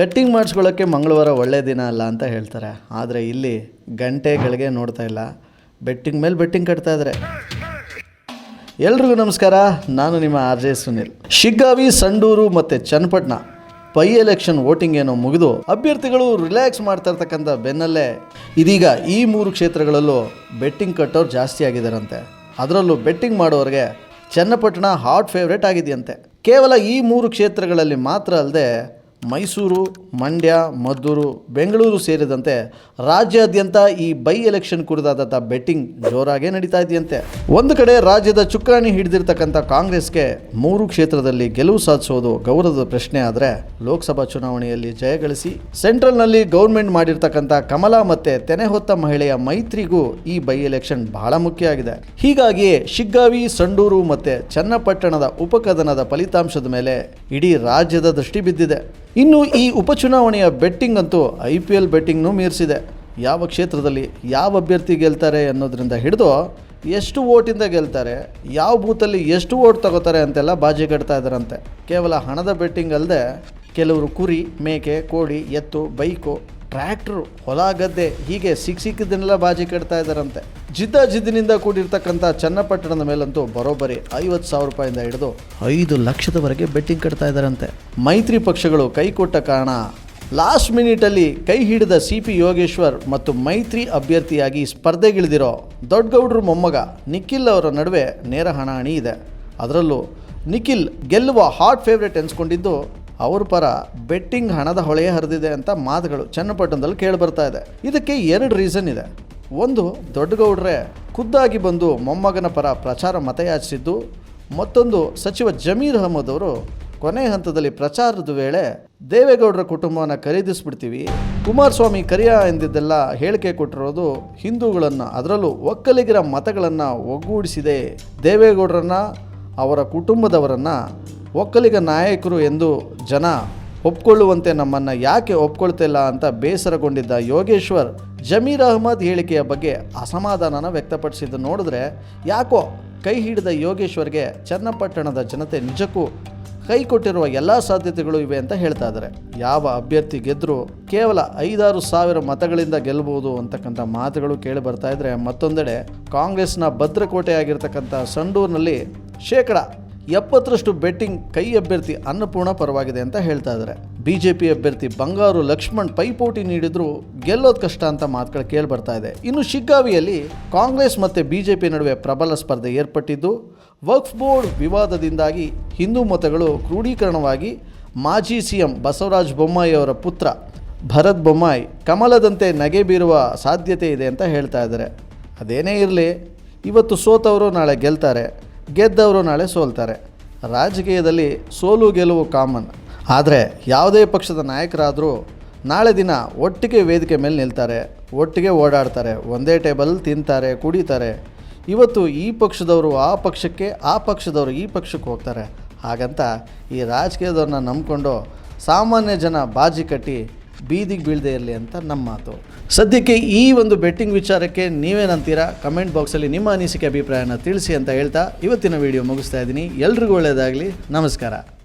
Cutting ಮಾಡಿಸ್ಕೊಳ್ಳೋಕ್ಕೆ ಮಂಗಳವಾರ ಒಳ್ಳೆಯ ದಿನ ಅಲ್ಲ ಅಂತ ಹೇಳ್ತಾರೆ. ಆದರೆ ಇಲ್ಲಿ ಗಂಟೆಗಳಿಗೆ ನೋಡ್ತಾ ಇಲ್ಲ. ಬೆಟ್ಟಿಂಗ್ ಮೇಲೆ ಬೆಟ್ಟಿಂಗ್ ಕಟ್ತಾ ಇದ್ದಾರೆ ಎಲ್ರಿಗೂ ನಮಸ್ಕಾರ. ನಾನು ನಿಮ್ಮ ಆರ್ ಜೆ ಸುನಿಲ್. ಶಿಗ್ಗಾವಿ, ಸಂಡೂರು ಮತ್ತು ಚನ್ನಪಟ್ಟಣ ಪೈ ಎಲೆಕ್ಷನ್ ವೋಟಿಂಗ್ ಏನೋ ಮುಗಿದು ಅಭ್ಯರ್ಥಿಗಳು ರಿಲ್ಯಾಕ್ಸ್ ಮಾಡ್ತಾ ಇರ್ತಕ್ಕಂಥ ಬೆನ್ನಲ್ಲೇ ಇದೀಗ ಈ ಮೂರು ಕ್ಷೇತ್ರಗಳಲ್ಲೂ ಬೆಟ್ಟಿಂಗ್ ಕಟ್ಟೋರು ಜಾಸ್ತಿ ಆಗಿದ್ದಾರಂತೆ ಅದರಲ್ಲೂ ಬೆಟ್ಟಿಂಗ್ ಮಾಡೋರಿಗೆ ಚನ್ನಪಟ್ಟಣ ಹಾಟ್ ಫೇವ್ರೇಟ್ ಆಗಿದೆಯಂತೆ. ಕೇವಲ ಈ ಮೂರು ಕ್ಷೇತ್ರಗಳಲ್ಲಿ ಮಾತ್ರ ಅಲ್ಲದೆ ಮೈಸೂರು, ಮಂಡ್ಯ, ಮದ್ದೂರು, ಬೆಂಗಳೂರು ಸೇರಿದಂತೆ ರಾಜ್ಯಾದ್ಯಂತ ಈ ಬೈ ಎಲೆಕ್ಷನ್ ಕುರಿತಾದಂಥ ಬೆಟ್ಟಿಂಗ್ ಜೋರಾಗೇ ನಡೀತಾ ಇದೆಯಂತೆ. ಒಂದು ಕಡೆ ರಾಜ್ಯದ ಚುಕ್ಕಾಣಿ ಹಿಡಿದಿರ್ತಕ್ಕಂಥ ಕಾಂಗ್ರೆಸ್ಗೆ ಮೂರು ಕ್ಷೇತ್ರದಲ್ಲಿ ಗೆಲುವು ಸಾಧಿಸೋದು ಗೌರವದ ಪ್ರಶ್ನೆ ಆದರೆ ಲೋಕಸಭಾ ಚುನಾವಣೆಯಲ್ಲಿ ಜಯಗಳಿಸಿ ಸೆಂಟ್ರಲ್ನಲ್ಲಿ ಗೌರ್ಮೆಂಟ್ ಮಾಡಿರ್ತಕ್ಕಂಥ ಕಮಲ ಮತ್ತೆ ತೆನೆ ಹೊತ್ತ ಮಹಿಳೆಯ ಮೈತ್ರಿಗೂ ಈ ಬೈ ಎಲೆಕ್ಷನ್ ಬಹಳ ಮುಖ್ಯ ಆಗಿದೆ. ಹೀಗಾಗಿಯೇ ಶಿಗ್ಗಾವಿ, ಸಂಡೂರು ಮತ್ತೆ ಚನ್ನಪಟ್ಟಣದ ಉಪಕದನದ ಫಲಿತಾಂಶದ ಮೇಲೆ ಇಡೀ ರಾಜ್ಯದ ದೃಷ್ಟಿ ಬಿದ್ದಿದೆ. ಇನ್ನು ಈ ಉಪಚುನಾವಣೆಯ ಬೆಟ್ಟಿಂಗ್ ಅಂತೂ ಐ ಪಿ ಎಲ್ ಬೆಟ್ಟಿಂಗ್ನೂ ಮೀರಿಸಿದೆ. ಯಾವ ಕ್ಷೇತ್ರದಲ್ಲಿ ಯಾವ ಅಭ್ಯರ್ಥಿ ಗೆಲ್ತಾರೆ ಅನ್ನೋದರಿಂದ ಹಿಡಿದು ಎಷ್ಟು ಓಟಿಂದ ಗೆಲ್ತಾರೆ, ಯಾವ ಬೂತಲ್ಲಿ ಎಷ್ಟು ಓಟ್ ತಗೋತಾರೆ ಅಂತೆಲ್ಲ ಬಾಜಿ ಕಟ್ತಾ ಇದ್ದಾರಂತೆ ಕೇವಲ ಹಣದ ಬೆಟ್ಟಿಂಗ್ ಅಲ್ಲದೆ ಕೆಲವರು ಕುರಿ, ಮೇಕೆ, ಕೋಳಿ, ಎತ್ತು, ಬೈಕು ಟ್ರ್ಯಾಕ್ಟ್ರು ಹೊಲ, ಗದ್ದೆ ಹೀಗೆ ಸಿಕ್ಕ ಸಿಕ್ಕಿದ್ದನ್ನೆಲ್ಲ ಬಾಜಿ ಕಟ್ತಾ ಇದ್ದಾರಂತೆ ಜಿದ್ದ ಜಿದ್ದಿನಿಂದ ಕೂಡಿರ್ತಕ್ಕಂಥ ಚನ್ನಪಟ್ಟಣದ ಮೇಲಂತೂ ಬರೋಬ್ಬರಿ ಐವತ್ತು ಸಾವಿರ ರೂಪಾಯಿಂದ ಹಿಡಿದು ಐದು ಲಕ್ಷದವರೆಗೆ ಬೆಟ್ಟಿಂಗ್ ಕಟ್ತಾ ಇದ್ದಾರಂತೆ. ಮೈತ್ರಿ ಪಕ್ಷಗಳು ಕೈ ಕೊಟ್ಟ ಕಾರಣ ಲಾಸ್ಟ್ ಮಿನಿಟಲ್ಲಿ ಕೈ ಹಿಡಿದ ಸಿ ಪಿ ಯೋಗೇಶ್ವರ್ ಮತ್ತು ಮೈತ್ರಿ ಅಭ್ಯರ್ಥಿಯಾಗಿ ಸ್ಪರ್ಧೆಗಿಳಿದಿರೋ ದೊಡ್ಡಗೌಡ್ರ ಮೊಮ್ಮಗ ನಿಖಿಲ್ ಅವರ ನಡುವೆ ನೇರ ಹಣಾಹಣಿ ಇದೆ. ಅದರಲ್ಲೂ ನಿಖಿಲ್ ಗೆಲ್ಲುವ ಹಾಟ್ ಫೇವ್ರೇಟ್ ಎನ್ಸ್ಕೊಂಡಿದ್ದು ಅವ್ರ ಪರ ಬೆಟ್ಟಿಂಗ್ ಹಣದ ಹೊಳೆಯೇ ಹರಿದಿದೆ ಅಂತ ಮಾತುಗಳು ಚನ್ನಪಟ್ಟಣದಲ್ಲಿ ಕೇಳಿಬರ್ತಾ ಇದೆ. ಇದಕ್ಕೆ ಎರಡು ರೀಸನ್ ಇದೆ. ಒಂದು ದೊಡ್ಡಗೌಡ್ರೆ ಖುದ್ದಾಗಿ ಬಂದು ಮೊಮ್ಮಗನ ಪರ ಪ್ರಚಾರ ಮತಯಾಚಿಸಿದ್ದು, ಮತ್ತೊಂದು ಸಚಿವ ಜಮೀರ್ ಅಹಮದ್ ಅವರು ಕೊನೆ ಹಂತದಲ್ಲಿ ಪ್ರಚಾರದ ವೇಳೆ ದೇವೇಗೌಡರ ಕುಟುಂಬವನ್ನು ಖರೀದಿಸ್ಬಿಡ್ತೀವಿ, ಕುಮಾರಸ್ವಾಮಿ ಕರಿಯ ಎಂದಿದ್ದೆಲ್ಲ ಹೇಳಿಕೆ ಕೊಟ್ಟಿರೋದು ಹಿಂದೂಗಳನ್ನು, ಅದರಲ್ಲೂ ಒಕ್ಕಲಿಗರ ಮತಗಳನ್ನು ಒಗ್ಗೂಡಿಸಿದೆ. ದೇವೇಗೌಡರನ್ನ, ಅವರ ಕುಟುಂಬದವರನ್ನು ಒಕ್ಕಲಿಗ ನಾಯಕರು ಎಂದು ಜನ ಒಪ್ಕೊಳ್ಳುವಂತೆ ನಮ್ಮನ್ನು ಯಾಕೆ ಒಪ್ಕೊಳ್ತಿಲ್ಲ ಅಂತ ಬೇಸರಗೊಂಡಿದ್ದ ಯೋಗೇಶ್ವರ್, ಜಮೀರ್ ಅಹಮದ್ ಹೇಳಿಕೆಯ ಬಗ್ಗೆ ಅಸಮಾಧಾನನ ವ್ಯಕ್ತಪಡಿಸಿದ್ದು ನೋಡಿದ್ರೆ ಯಾಕೋ ಕೈ ಹಿಡಿದ ಯೋಗೇಶ್ವರ್ಗೆ ಚನ್ನಪಟ್ಟಣದ ಜನತೆ ನಿಜಕ್ಕೂ ಕೈ ಕೊಟ್ಟಿರುವ ಎಲ್ಲ ಸಾಧ್ಯತೆಗಳು ಇವೆ ಅಂತ ಹೇಳ್ತಾ ಇದ್ದಾರೆ. ಯಾವ ಅಭ್ಯರ್ಥಿ ಗೆದ್ದರೂ ಕೇವಲ ಐದಾರು ಸಾವಿರ ಮತಗಳಿಂದ ಗೆಲ್ಲಬಹುದು ಅಂತಕ್ಕಂಥ ಮಾತುಗಳು ಕೇಳಿ ಬರ್ತಾ ಇದ್ರೆ ಮತ್ತೊಂದೆಡೆ ಕಾಂಗ್ರೆಸ್ನ ಭದ್ರಕೋಟೆ ಆಗಿರ್ತಕ್ಕಂಥ ಸಂಡೂರಿನಲ್ಲಿ ಶೇಕಡ ಎಪ್ಪತ್ತರಷ್ಟು ಬೆಟ್ಟಿಂಗ್ ಕೈ ಅಭ್ಯರ್ಥಿ ಅನ್ನಪೂರ್ಣ ಪರವಾಗಿದೆ ಅಂತ ಹೇಳ್ತಾ ಇದ್ದಾರೆ. ಬಿಜೆಪಿ ಅಭ್ಯರ್ಥಿ ಬಂಗಾರು ಲಕ್ಷ್ಮಣ್ ಪೈಪೋಟಿ ನೀಡಿದ್ರು, ಗೆಲ್ಲೋದು ಕಷ್ಟ ಅಂತ ಮಾತುಗಳು ಕೇಳಿ ಬರ್ತಾ ಇದೆ. ಇನ್ನು ಶಿಗ್ಗಾವಿಯಲ್ಲಿ ಕಾಂಗ್ರೆಸ್ ಮತ್ತು ಬಿಜೆಪಿ ನಡುವೆ ಪ್ರಬಲ ಸ್ಪರ್ಧೆ ಏರ್ಪಟ್ಟಿದ್ದು. ವಕ್ಫ್ ಬೋರ್ಡ್ ವಿವಾದದಿಂದಾಗಿ ಹಿಂದೂ ಮತಗಳು ಕ್ರೋಢೀಕರಣವಾಗಿ ಮಾಜಿ ಸಿಎಂ ಬಸವರಾಜ ಬೊಮ್ಮಾಯಿ ಅವರ ಪುತ್ರ ಭರತ್ ಬೊಮ್ಮಾಯಿ ಕಮಲದಂತೆ ನಗೆ ಬೀರುವ ಸಾಧ್ಯತೆ ಇದೆ ಅಂತ ಹೇಳ್ತಾ ಇದ್ದಾರೆ. ಅದೇನೇ ಇರಲಿ, ಇವತ್ತು ಸೋತವರು ನಾಳೆ ಗೆಲ್ತಾರೆ. ಗೆದ್ದವರು ನಾಳೆ ಸೋಲ್ತಾರೆ. ರಾಜಕೀಯದಲ್ಲಿ ಸೋಲು ಗೆಲುವು ಕಾಮನ್. ಆದರೆ ಯಾವುದೇ ಪಕ್ಷದ ನಾಯಕರಾದರೂ ನಾಳೆ ದಿನ ಒಟ್ಟಿಗೆ ವೇದಿಕೆ ಮೇಲೆ ನಿಲ್ತಾರೆ, ಒಟ್ಟಿಗೆ ಓಡಾಡ್ತಾರೆ, ಒಂದೇ ಟೇಬಲ್ ತಿಂತಾರೆ, ಕುಡಿತಾರೆ. ಇವತ್ತು ಈ ಪಕ್ಷದವರು ಆ ಪಕ್ಷಕ್ಕೆ, ಆ ಪಕ್ಷದವರು ಈ ಪಕ್ಷಕ್ಕೆ ಹೋಗ್ತಾರೆ. ಹಾಗಂತ ಈ ರಾಜಕೀಯದವ್ರನ್ನ ನಂಬಿಕೊಂಡು ಸಾಮಾನ್ಯ ಜನ ಬಾಜಿ ಕಟ್ಟಿ ಬೀದಿಗೆ ಬೀಳದೆ ಇರಲಿ ಅಂತ ನಮ್ಮ ಮಾತು. ಸದ್ಯಕ್ಕೆ ಈ ಒಂದು ಬೆಟ್ಟಿಂಗ್ ವಿಚಾರಕ್ಕೆ ನೀವೇನಂತೀರಾ ಕಮೆಂಟ್ ಬಾಕ್ಸಲ್ಲಿ ನಿಮ್ಮ ಅನಿಸಿಕೆ, ಅಭಿಪ್ರಾಯನ ತಿಳಿಸಿ ಅಂತ ಹೇಳ್ತಾ ಇವತ್ತಿನ ವಿಡಿಯೋ ಮುಗಿಸ್ತಾ ಇದ್ದೀನಿ. ಎಲ್ರಿಗೂ ಒಳ್ಳೆಯದಾಗಲಿ. ನಮಸ್ಕಾರ.